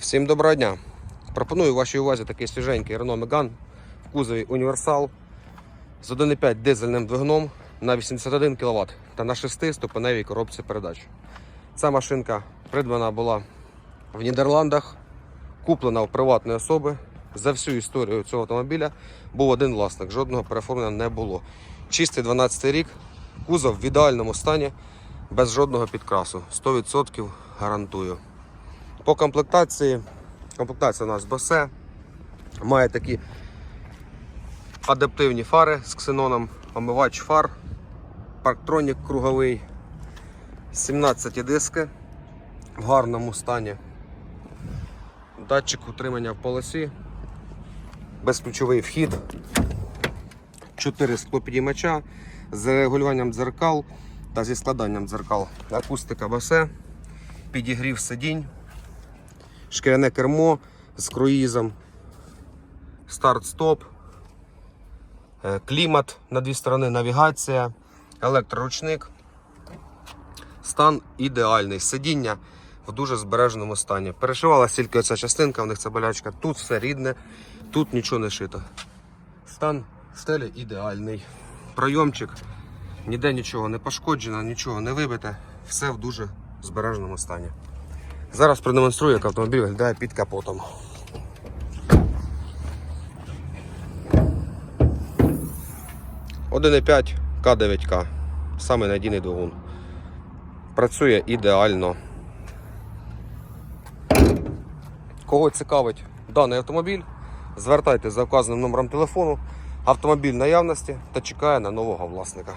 Всім доброго дня! Пропоную вашій увазі такий свіженький Renault Megane в кузові універсал з 1,5 дизельним двигуном на 81 кВт та на 6-ступеневій коробці передач. Ця машинка придбана була в Нідерландах, куплена у приватної особи. За всю історію цього автомобіля був один власник, жодного переформлення не було. Чистий 12 рік, кузов в ідеальному стані, без жодного підкрасу. 100% гарантую. По комплектації, комплектація у нас босе, має такі адаптивні фари з ксеноном, омивач фар, парктронік круговий, 17 диски в гарному стані, датчик утримання в полосі, безключовий вхід, 4 склопідіймача з регулюванням дзеркал та зі складанням дзеркал, акустика босе, підігрів сидінь шкіряне кермо з круїзом, старт-стоп, е, клімат на дві сторони, навігація, електроручник. Стан ідеальний. Сидіння в дуже збереженому стані. Перешивалася тільки оця частинка, в них ця болячка. Тут все рідне, тут нічого не шито. Стан стелі ідеальний. Пройомчик, ніде нічого не пошкоджено, нічого не вибите. Все в дуже збереженому стані. Зараз продемонструю, як автомобіль виглядає під капотом. «1,5 К9К. Самий надійний двигун. Працює ідеально. Кого цікавить даний автомобіль, звертайтеся за вказаним номером телефону. Автомобіль наявності та чекає на нового власника.